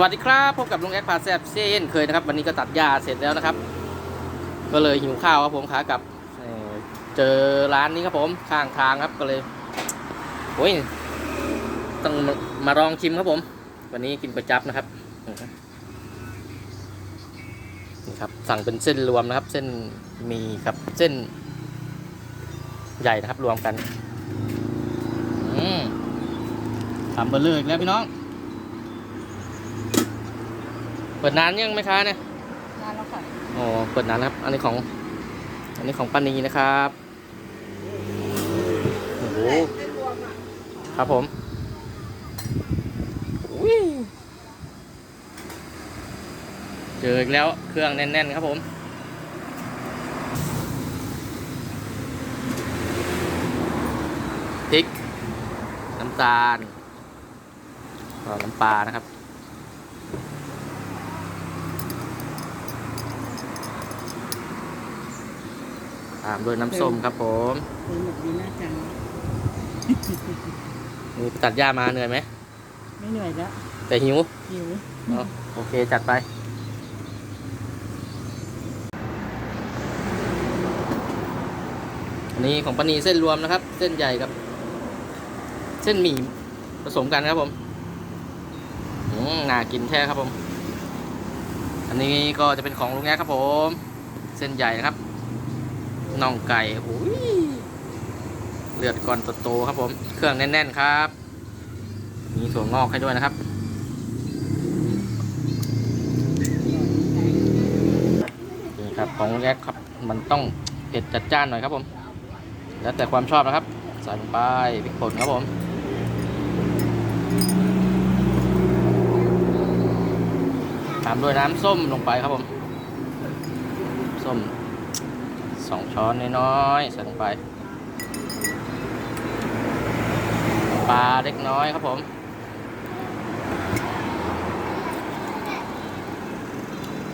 สวัสดีครับพบกับลุงแอคพาแซบเช่นเคยนะครับ วันนี้ก็ตัดหญ้าเสร็จแล้วนะครับ ก็เลยหิวข้าวครับผมขากลับเจอร้านนี้ครับผมข้างทางครับก็เลยโอ้ยต้องมาลองชิมครับผม วันนี้กินประจับนะครับนี่ครับ สั่งเป็นเส้นรวมนะครับ เส้นหมีกับเส้น ใหญ่นะครับรวมกันอืมทำเบอร์เลออีกแล้วพี่น้อง เปิดนานยังไหมคะเนี่ยนานแล้วค่ะอ๋อเปิดนานแล้วครับ อันนี้ของ อันนี้ของปานีนะครับโอ้โหครับผมอุ้ยเจออีกแล้วเครื่องแน่น ๆ ครับผมพริก น้ำตาลก็น้ำปลานะครับ ตามด้วยน้ำส้มครับผมเออหมดดีน่าจังนี่ไปตัดหญ้ามาเหนื่อยไหม ไม่เหนื่อยแล้วแต่หิวหิวเนาะโอเค จัดไป อันนี้ของปานีเส้นรวมนะครับ เส้นใหญ่กับ เส้นหมี่ผสมกันครับผมอืมน่ากินแท้ครับผม อันนี้ก็จะเป็นของลุงแง่ครับผม เส้นใหญ่นะครับ น่องไก่โอ้ยเลือดก่อนโตๆครับผม เครื่องแน่น ๆ ครับ มีถั่วงอกให้ด้วยนะครับ นี่ครับของแรกครับ มันต้องเผ็ดจัดจ้านหน่อยครับผม แล้วแต่ความชอบนะครับ ใส่ลงไปพริกป่นครับผมตามด้วยน้ำส้มลงไปครับผม ส้ม สองช้อนน้อยๆใส่ลงไป ปลาเล็กน้อยครับผม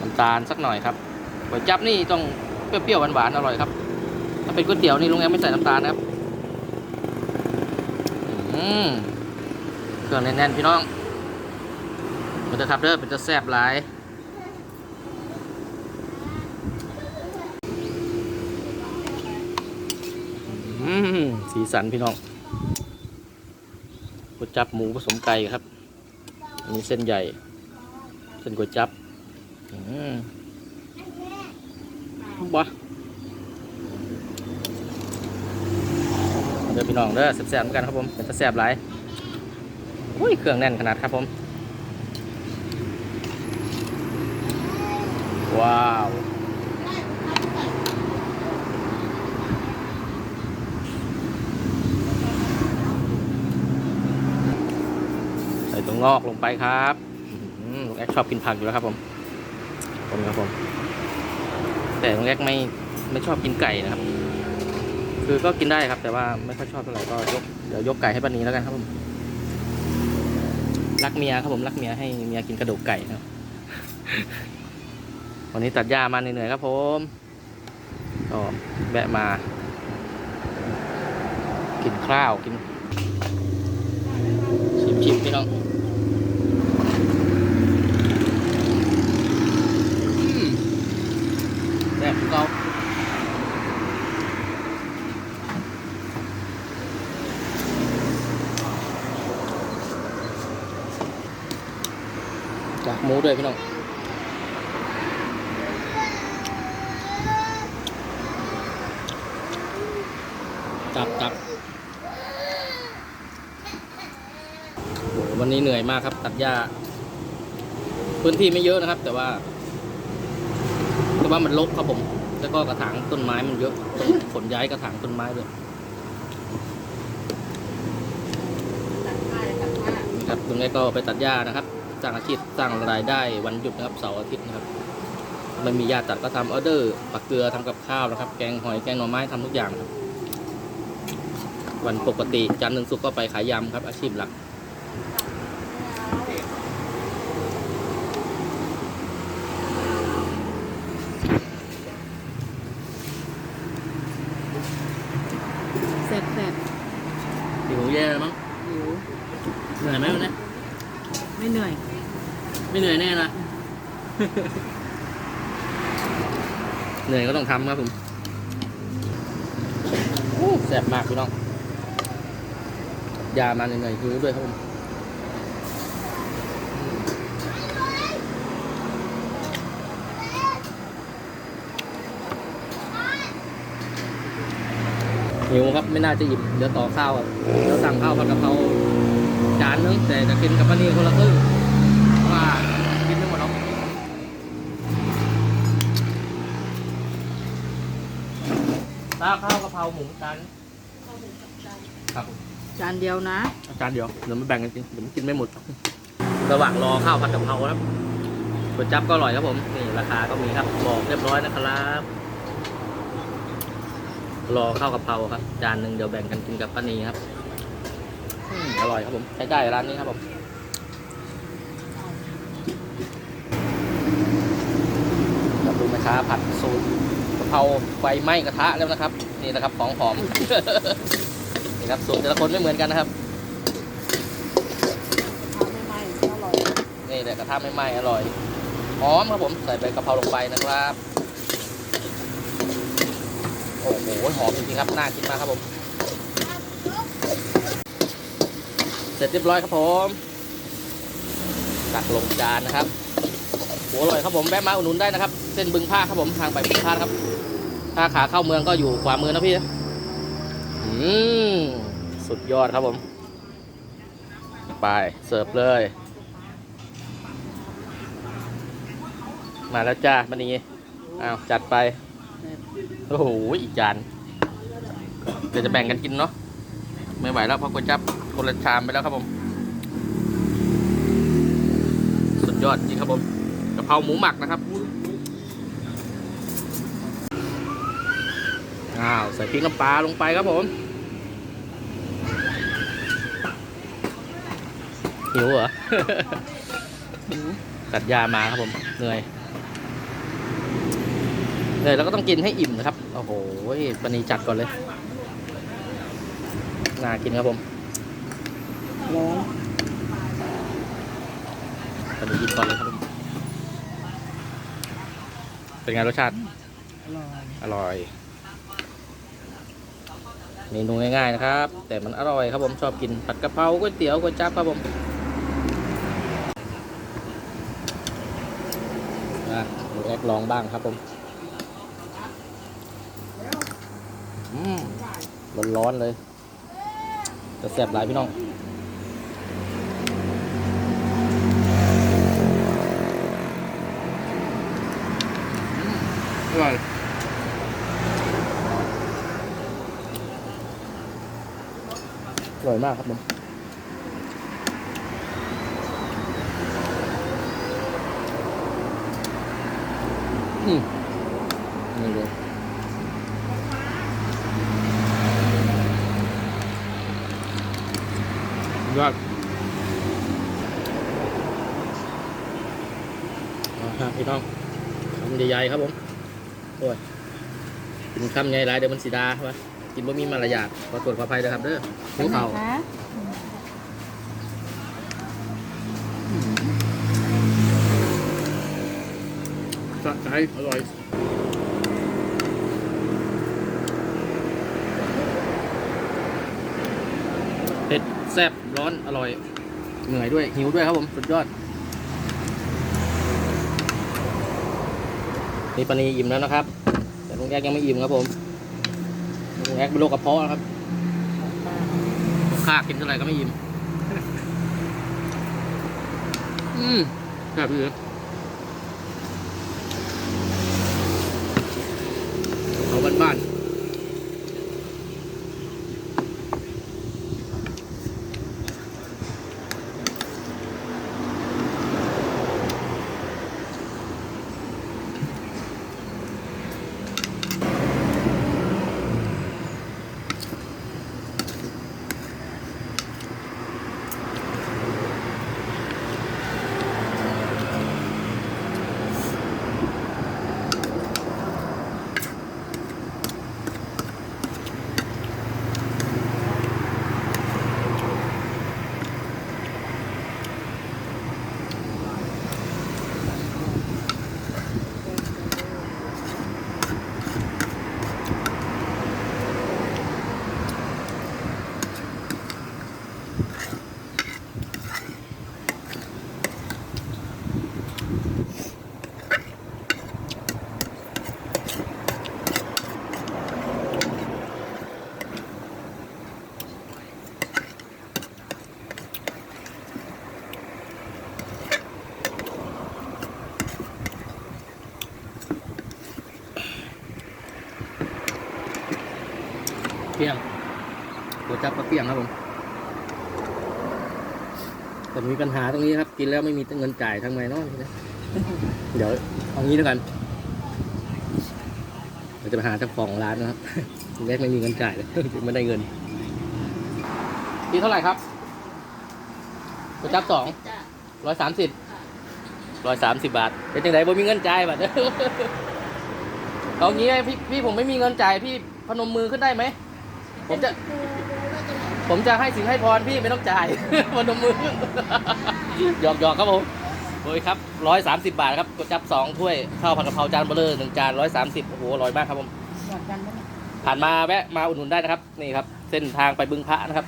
น้ำตาลสักหน่อยครับก๋วยจั๊บนี่ต้องเปรี้ยวๆหวานๆอร่อยครับ ถ้าเป็นก๋วยเตี๋ยวนี่ลุงแอมไม่ใส่น้ำตาลนะครับเครื่องแน่นๆพี่น้องมันจะครับเด้อเป็นจะแซ่บหลาย สีสันพี่น้องก๋วยจับหมูผสมไก่ครับ อันนี้เส้นใหญ่ เส้นก๋วยจับอืมบ้าเดี๋ยวพี่น้องเด้อแซ่บๆเหมือนกันครับผมเป็นตแซ่บหลายอุ้ยเครื่องแน่นขนาดครับผม ว้าว ใส่ตัว งอกลงไปครับลุงแอคชอบกินผักอยู่แล้วครับผมผมครับผม แต่ลุงแอคไม่ไม่ชอบกินไก่นะครับ คือก็กินได้ครับ แต่ว่าไม่ค่อยชอบเท่าไหร่ก็ยกเดี๋ยวยกไก่ให้ป้านีแล้วกันครับผมรักเมียครับผมรักเมียให้เมียกินกระดูกไก่ครับวันนี้ตัดหญ้ามาเหนื่อยๆครับผมก็แวะมา กินข้าวกินชิมชิมๆพี่น้องอืมแซ่บเราจากหมู ด้วยพี่น้องจับจับโหวันนี้เหนื่อยมากครับ ตัดหญ้า พื้นที่ไม่เยอะนะครับ แต่ว่าแต่ว่ามันรกครับผม แล้วก็กระถางต้นไม้มันเยอะต้องขนย้ายกระถางต้นไม้ด้วยนี่ครับตรงนี้ก็ไปตัดหญ้านะครับ สร้างอาชีพสร้างรายได้วันหยุดนะครับเสาร์อาทิตย์นะครับไม่มีญาติตัดก็ทำออเดอร์ปักเกลือทำกับข้าวนะครับ แกงหอยแกงหน่อไม้ทำทุกอย่างครับ วันปกติจันทร์ถึงศุกร์ก็ไปขายยำครับ อาชีพหลักแซ่บแซ่บหิวแย่แล้วมั้งหิวเหนื่อยไหมวันนี้ ไม่เหนื่อย ไม่เหนื่อยแน่นะ เหนื่อยก็ต้องทำครับผมแสบมากพี่น้อง ยามาเหนื่อยๆคือด้วยครับผมหิวครับไม่น่าจะหยิบเดี๋ยวต่อข้าวเดี๋ยวสั่งข้าวผัดกะเพรา จานนึงแต่จะกินกับป้านีคนละครึ่งเพราะว่ากินไม่หมดหรอกตาข้าวกะเพราหมูจานครับผมจานเดียวนะอาจารย์เดี๋ยวเดี๋ยวมาแบ่งกันกินเดี๋ยวมันกินไม่หมด ระหว่างรอข้าวผัดกะเพราครับก๋วยจั๊บก็อร่อยครับผมนี่ราคาก็มีครับบอกเรียบร้อยนะครับรอข้าวกะเพราครับ จานหนึ่งเดี๋ยวแบ่งกันกินกับป้านีครับ อืมอร่อยครับผมใช้ได้ร้านนี้ครับผมกับดูไหมค้าผัดสูตรกะเพราไฟไหม้กระทะแล้วนะครับ นี่นะครับของหอมนี่ครับสูตรแต่ละคนไม่เหมือนกันนะครับไม่ไหม้อร่อยนี่แหละกระทะไม่ไหม้อร่อยหอมครับผมใส่ใบกะเพราลงไปนะครับโอ้โหหอมจริงๆครับน่ากินมากครับผม เสร็จเรียบร้อยครับผมตักลงจานนะครับโหอร่อยครับผมแวะมาอุดหนุนได้นะครับ เส้นบึงผ้าครับผมทางไปบึงผ้าครับ ถ้าขาเข้าเมืองก็อยู่ขวามือนะพี่อืมสุดยอดครับผม ไปเสิร์ฟเลย มาแล้วจ้ามันนี้อ้าวจัดไปโอ้โหอีกจานเดี๋ยวจะแบ่งกันกินเนาะไม่ไหวแล้วเพราะก๋วยจับ คนละชามไปแล้วครับผม สุดยอดจริงครับผมกะเพราหมูหมักนะครับอ้าวใส่พริกน้ำปลาลงไปครับผมหิวเหรอตัดยามาครับผมเหนื่อยเหนื่อยแล้วก็ต้องกินให้อิ่มนะครับ โอ้โหปนีจัดก่อนเลย น่ากินครับผม ร้อนปนีกินก่อนเลยครับผมเป็นไงรสชาติ อร่อยอร่อย เมนูง่ายๆนะครับ แต่มันอร่อยครับผมชอบกินผัดกะเพราก๋วยเตี๋ยวก๋วยจั๊บครับผมอะหนูแอกลองบ้างครับผมอืมร้อนๆเลยจะแซ่บหลายพี่น้อง อร่อยอร่อยมากครับผมอืมนี่เลยยอดเอาครับพี่น้องคำใหญ่ๆครับผม โอ้ยกินคำใหญ่หลายเดี๋ยวมันสีดาวะกินบ่มีมารยาทขอตรวจขออภัยด้วยครับเด้อหิวเข่าวคะสะใจอร่อยเผ็ดแซ่บร้อนอร่อยเหนื่อยด้วยหิวด้วยครับผมสุดยอด นี่ปานีอิ่มแล้วนะครับ แต่ลุงแอ๊กยังไม่อิ่มครับผมลุงแอ๊กเป็นโรคกระเพาะครับข้ากินเท่าไหร่ก็ไม่อิ่มอืมแซ่บเี่ยงก๋วยจั๊บก็เที่ยงครับผมแต่มีปัญหาตรงนี้ครับ กินแล้วไม่มีเงินจ่ายทำไงเนาะทีนี้เดี๋ยวเอางี้แล้วกันเราจะไปหาเจ้าของร้านนะครับแรกไม่มีเงินจ่ายเลยไม่ได้เงินที่เท่าไหร่ครับก๋วยจั๊บสองร้อยสามสิบร้อยสามสิบบาทเป็นจังไดบ่มีเงินจ่ายบัดเอางี้พี่พี่ผมไม่มีเงินจ่ายพี่พนมมือขึ้นได้ไหม ผมจะ ผมจะให้สินให้พรพี่ไม่ต้องจ่ายพนมมือหยอกหยอกครับผมโอ้ยครับร้อยสามสิบบาทครับก๋วยจับสองถ้วยข้าวผัดกะเพราจานเบลเลอร์หนึ่งจานร้อยสามสิบโอ้โหอร่อยมากครับผมผ่านมาแวะมาอุดหนุนได้นะครับ นี่ครับ เส้นทางไปบึงพระนะครับ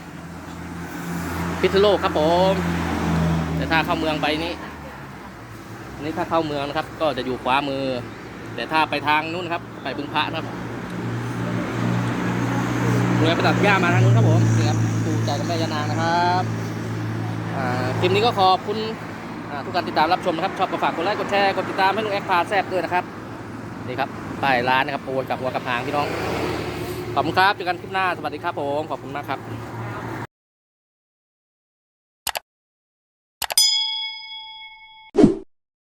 พิษโลกครับผมแต่ถ้าเข้าเมืองไปนี้นี่ถ้าเข้าเมืองนะครับ ก็จะอยู่ขวามือ แต่ถ้าไปทางนู้นครับ ไปบึงพระนะครับ น่วยประดับย่ามาทางนู้นครับผมนี่ครับดูใจกับแม่ยานางนะครับคลิปนี้ก็ขอบคุณทุกการติดตามรับชมนะครับ ชอบก็ฝากกดไลค์กดแชร์กดติดตามให้ลุงแอคพาแซบด้วยนะครับนี่ครับป้ายร้านนะครับโอนกับหัวกับหางพี่น้องขอบคุณครับเจอกันคลิปหน้าสวัสดีครับผมขอบคุณมากครับ